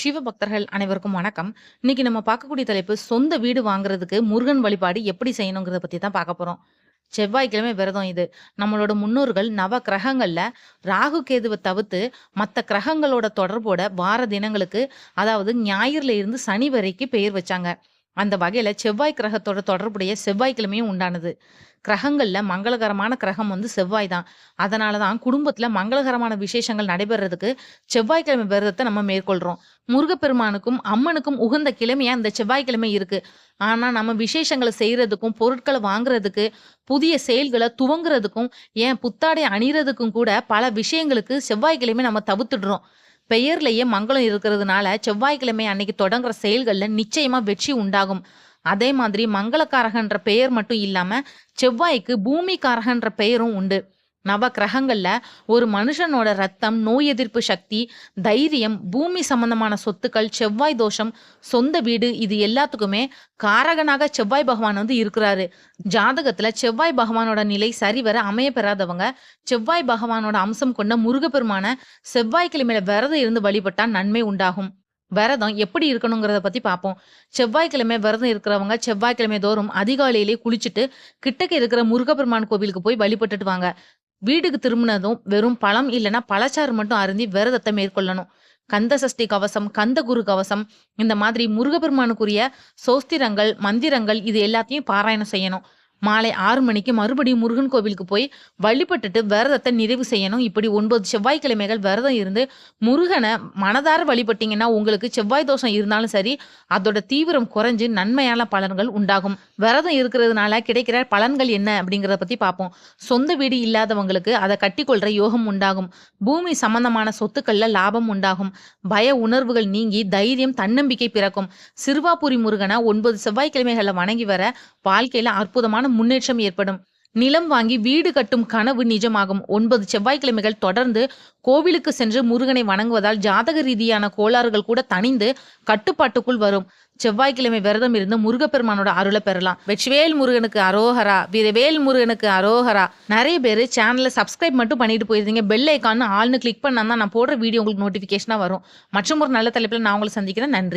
சிவ பக்தர்கள் அனைவருக்கும் வணக்கம். இன்னைக்கு நம்ம பார்க்கக்கூடிய தலைப்பு, சொந்த வீடு வாங்குறதுக்கு முருகன் வழிபாடு எப்படி செய்யணுங்கிறத பத்தி தான் பார்க்க போறோம். செவ்வாய்க்கிழமை விரதம் இது. நம்மளோட முன்னோர்கள் நவ கிரகங்கள்ல ராகு, கேதுவை தவிர்த்து மற்ற கிரகங்களோட தொடர்போட வார தினங்களுக்கு, அதாவது ஞாயிறுல இருந்து சனி வரைக்கும் பெயர் வச்சாங்க. அந்த வகையில் செவ்வாய் கிரகத்தோட தொடர்புடைய செவ்வாய்க்கிழமையும் உண்டானது. கிரகங்களில் மங்களகரமான கிரகம் வந்து செவ்வாய் தான். அதனால தான் குடும்பத்தில் மங்களகரமான விசேஷங்கள் நடைபெறதுக்கு செவ்வாய்க்கிழமை விரதத்தை நம்ம மேற்கொள்கிறோம் முருகப்பெருமானுக்கும், அம்மனுக்கும் உகந்த கிழமையாக இந்த செவ்வாய்க்கிழமை இருக்கு. ஆனால் நம்ம விசேஷங்களை செய்கிறதுக்கும் பொருட்களை வாங்குறதுக்கு, புதிய செயல்களை துவங்குறதுக்கும், ஏன் புத்தாடை அணிகிறதுக்கும் கூட பல விஷயங்களுக்கு செவ்வாய்க்கிழமை நம்ம தவிர்த்துடுறோம். பெயர்லேயே மங்களம் இருக்கிறதுனால செவ்வாய்க்கிழமை அன்னைக்கு தொடங்குற செயல்களில் நிச்சயமா வெற்றி உண்டாகும். அதே மாதிரி மங்களக்காரகன்ற பெயர் மட்டும் இல்லாம, செவ்வாய்க்கு பூமிக்காரகன்ற பெயரும் உண்டு. நவ கிரகங்கள்ல ஒரு மனுஷனோட ரத்தம், நோய் எதிர்ப்பு சக்தி, தைரியம், பூமி சம்பந்தமான சொத்துக்கள், செவ்வாய் தோஷம், சொந்த வீடு இது எல்லாத்துக்குமே காரகனாக செவ்வாய் பகவான் வந்து இருக்கிறாரு. ஜாதகத்துல செவ்வாய் பகவானோட நிலை சரிவர அமைய பெறாதவங்க, செவ்வாய் பகவானோட அம்சம் கொண்ட முருகப்பெருமான செவ்வாய்க்கிழமையில விரதம் இருந்து வழிபட்டா நன்மை உண்டாகும். விரதம் எப்படி இருக்கணுங்கிறத பத்தி பார்ப்போம். செவ்வாய்க்கிழமை விரதம் இருக்கிறவங்க செவ்வாய்க்கிழமை தோறும் அதிகாலையிலேயே குளிச்சுட்டு, கிட்டக்க இருக்கிற முருகப்பெருமான் கோவிலுக்கு போய் வழிபட்டுட்டு வாங்க. வீடுக்கு திரும்பினதும் வெறும் பழம் இல்லைன்னா பழச்சாறு மட்டும் அருந்தி விரதத்தை மேற்கொள்ளணும். கந்த சஷ்டி கவசம், கந்த குரு கவசம் இந்த மாதிரி முருகபெருமானுக்குரிய சோஸ்திரங்கள், மந்திரங்கள் இது எல்லாத்தையும் பாராயணம் செய்யணும். மாலை ஆறு மணிக்கு மறுபடியும் முருகன் கோவிலுக்கு போய் வழிபட்டுட்டு விரதத்தை நிறைவு செய்யணும். இப்படி ஒன்பது செவ்வாய்க்கிழமைகள் விரதம் இருந்து முருகனை மனதார வழிபட்டீங்கன்னா, உங்களுக்கு செவ்வாய் தோஷம் இருந்தாலும் சரி, அதோட தீவிரம் குறைஞ்சு நன்மையான பலன்கள் உண்டாகும். விரதம் இருக்கிறதுனால கிடைக்கிற பலன்கள் என்ன அப்படிங்கிறத பத்தி பார்ப்போம். சொந்த வீடு இல்லாதவங்களுக்கு அதை கட்டிக்கொள்ற யோகம் உண்டாகும். பூமி சம்பந்தமான சொத்துக்கள்ல லாபம் உண்டாகும். பய உணர்வுகள் நீங்கி தைரியம், தன்னம்பிக்கை பிறக்கும். சிறுவாபுரி முருகனை ஒன்பது செவ்வாய்க்கிழமைகளை வணங்கி வர வாழ்க்கையில அற்புதமான முன்னேற்றம் ஏற்படும். நிலம் வாங்கி வீடு கட்டும் கனவு நிஜமாகும். ஒன்பது செவ்வாய்க்கிழமைகள் தொடர்ந்து கோவிலுக்கு சென்று முருகனை வணங்குவதால் ஜாதக ரீதியான கோளாறுகள் கூட தணிந்து கட்டுப்பாட்டுக்குள் வரும். செவ்வாய்க்கிழமை விரதம் இருந்து முருகப்பெருமானோட அருளை பெறலாம். வெற்றிவேல் முருகனுக்கு அரோஹரா வீரவேல் முருகனுக்கு அரோஹரா நிறைய பேர் சேனலை சப்ஸ்கிரைப் மட்டும் பண்ணிட்டு போயிருந்தீங்க. பெல் ஐக்கான்னு ஆள்னு கிளிக் பண்ணா தான் நான் போடுற வீடியோ உங்களுக்கு நோட்டிஃபிகேஷனாக வரும். மற்றும் ஒரு நல்ல தலைப்பில் நான் உங்களை சந்திக்கிறேன். நன்றி.